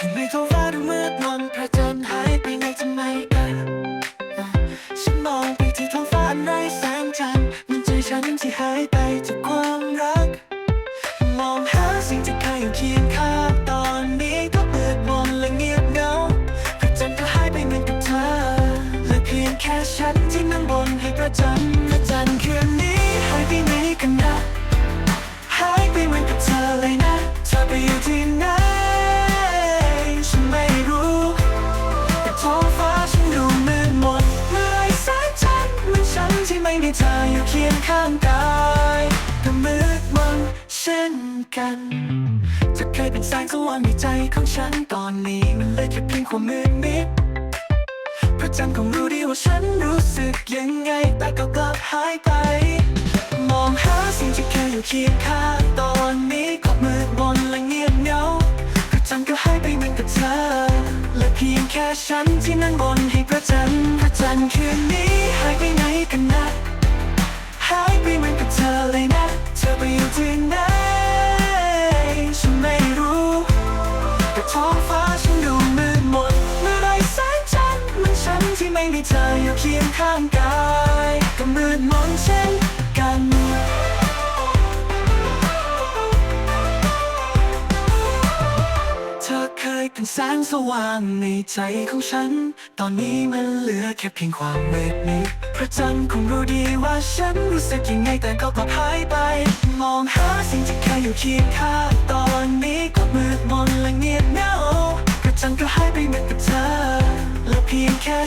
ข้างในท้องฟ้าดูมืดมนพระจันทร์หายไปไหนทำไมกันฉันมองไปที่ท้องฟ้าอันไร้แสงจันทร์มันใจฉันที่หายไปจากความรัก มองหาสิ่งที่เคยอยู่เคียงข้างตอนนี้ก็มืดมนและเงียบเหงาพระจันทร์ก็หายไปเหมือนกับเธอเหลือเพียงแค่ฉันที่นั่งบนให้พระจันทร์ มีเธออยู่เคียงข้างกายก็มืดมนเช่นกันจะเคยเป็นแสงสว่างในใจของฉันตอนนี้ มันเลยแค่เพียงความมืดมิดพระจันทร์คงรู้ดีว่าฉันรู้สึกยังไง แต่ก็กลับหายไป มองหาสิ่งที่เคยอยู่เคียงข้างตอนนี้ก็มืดมนและเงียบเหงาพระจันทร์ก็หายไปเหมือนกับเธอเหลือเพียงแค่ฉันที่นั่งบนให้พระจันทร์พระจันทร์คืนนี้หายไปไหนกันนะ มีเธออยู่เคียงข้างกายก็มืดมนเช่นกันเธอเคยเป็นแสงสว่างในใจของฉัน ตอนนี้มันเหลือแค่เพียงความมืดมิดพระจันทร์คงรู้ดีว่าฉันรู้สึกยังไงแต่ก็กลับหายไป มองหาสิ่งที่เคยอยู่เคียงข้างตอนนี้ก็มืดมน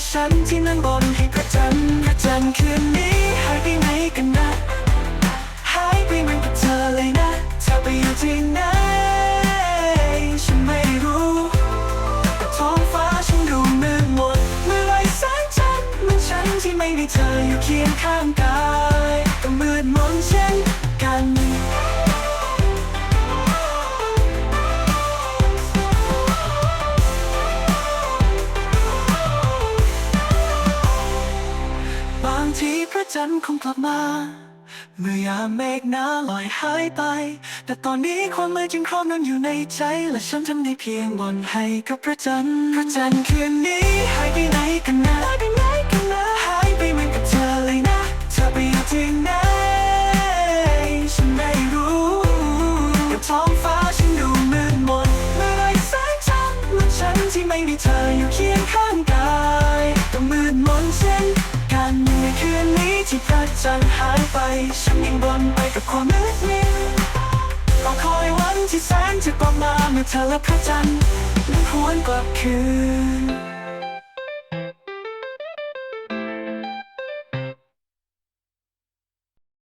ฉันที่นั่งบนให้พระจันทร์พระจันทร์คืนนี้หายไปไหนกันนะ หายไปเหมือนกับเธอเลยนะ เธอไปอยู่ที่ไหน ฉันไม่รู้แต่ท้องฟ้าฉันดูมืดมนเมื่อไรแสงจันทร์เหมือนฉันที่ไม่มีเธออยู่เคียงข้างกาย ทีพระจันทร์คงกลับมา เมื่อยามเมฆหนาลอยหายไป แต่ตอนนี้ความมืดยังครอบงำอยู่ในใจ และฉันทำได้เพียงบนให้กับพระจันทร์ พระจันทร์คืนนี้หายไปไหนกันนะหายไปไหนกันนะหายไปเหมือนกับเธอเลยนะ เธอไปอยู่ที่ไหนฉันไม่รู้แต่ท้องฟ้าฉันดูมืดมนเมื่อไรแสงจันทร์มันฉันที่ไม่มีเธออยู่เคียงข้างกายก็มืดมนเช่น ที่พระจันทร์หายไป ฉันยังบนไปกับความมืดมิดรอคอยวันที่แสงจะกลับมาเมื่อเธอและพระจันทร์นั้นหวนกลับคืน